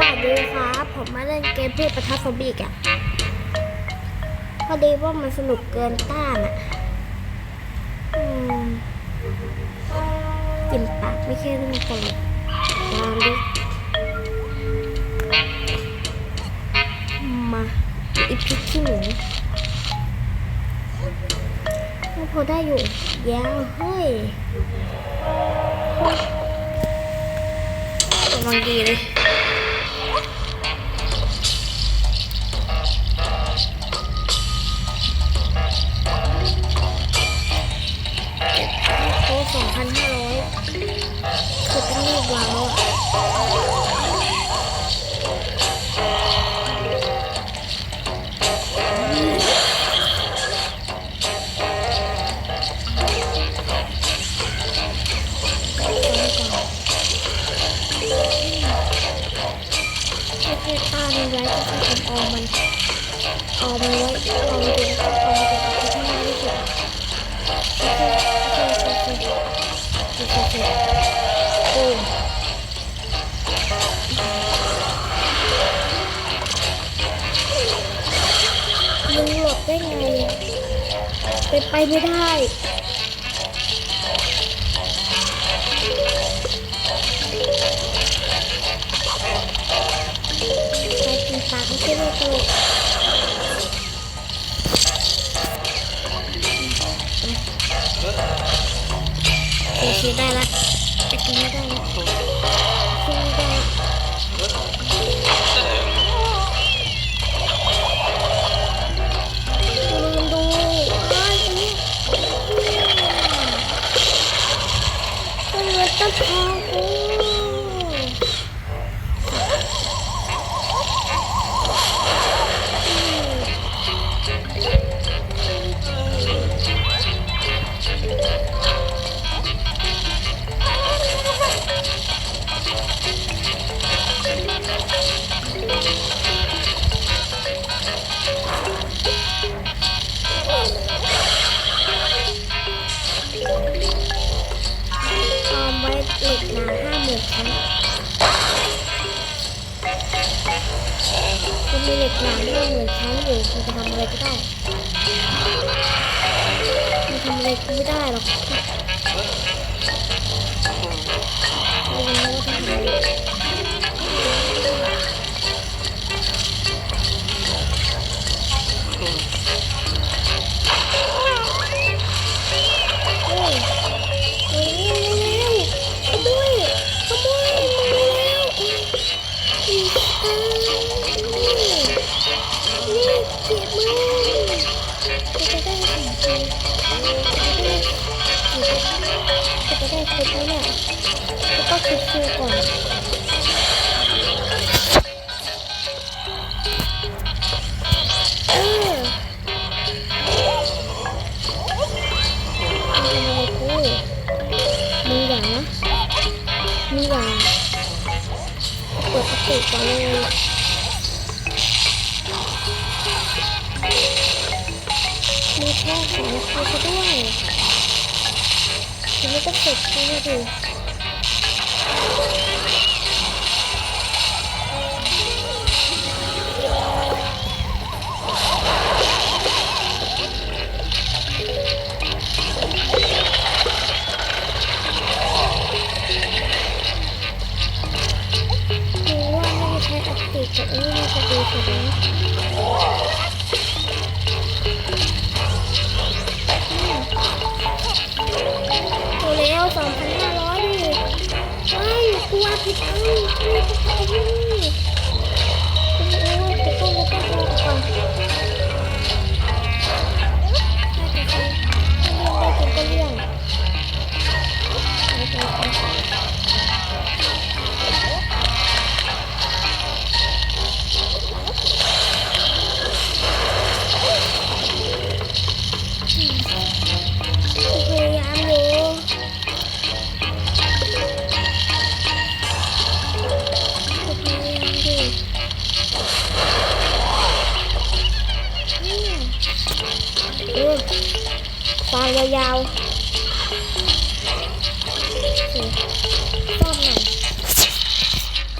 วัสดีครับผมมาเล่นเกมเพืชประทัดซอมบี้อีกอะพอดีว่ามันสนุกเกินต้านอะอืมกินปากไม่ใช่เรื่องตลกลองดิมาอีพิกขี้หมูพอได้อยู่ยาวเฮ้ยกำลังดีเลย โอเคตามันไว้ก็คือทำออมมันออมมันไว้ออมมันจะออมันจะทำให้ไม่สุดโอเคโอเคโอเคโอเคโอเคโอ้มึงหลบได้ไงเป็นไปไม่ได้ ไปกินปลาไม่ใช่เรื่องตลกโอเคได้ละแต่กินไม่ได้ละ มีเหล็กหนาห้าหมือนชั้นอยู่มันจะทำอะไรก็ได้มันทำอะไรกูไม่ได้หรอก นี่เก็บมือจะได้ถึงจริงจะได้ครบแล้วเนี่ยจะต้องคิดคิวก่อน เปิดประตูก่อนเลยมีแค่ของเขาด้วยทีนี้ก็เสร็จแล้วดิ เดตกับอันนี้มันจะดีสุดนะตัวเร็วสองพันห้าร้อยดิเฮ้ยกูว่าผิดอันนี้กูว่าผิดอัน เนี่ยเออฟายาวๆคซ่อมหน่อย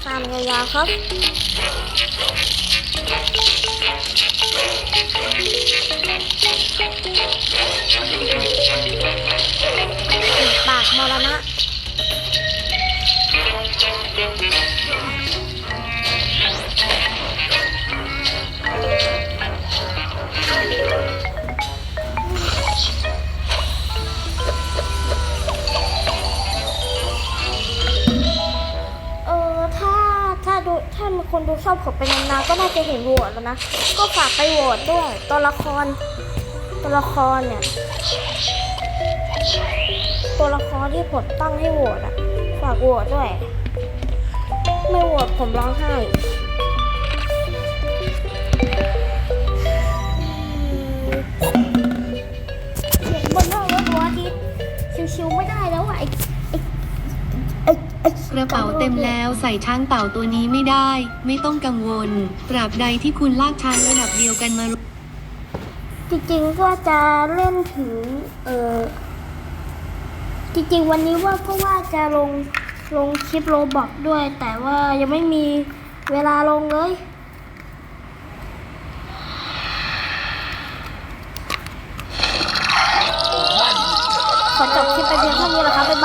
ฟางานยาวๆครับ คนดูชอบผมเป็นนานๆก็น่าจะเห็นโหวตแล้วนะ ก็ฝากไปโหวตด้วยตัวละคร ตัวละครเนี่ย ตัวละครที่ผมตั้งให้โหวตอะฝากโหวตด้วย ไม่โหวตผมร้องไห้ กระเป๋าเต็มแล้วใส่ช้างเต่าตัวนี้ไม่ได้ ไม่ต้องกังวล ตราบใดที่คุณลากช้างระดับเดียวกันมา จริงๆก็จะเล่นถึง เออจริงๆวันนี้ว่าก็ว่าจะลงลงคลิปโรบอกด้วย แต่ว่ายังไม่มีเวลาลงเลยขอจบคลิปไปเพียงเท่านี้แหละครับบ๊ายบาย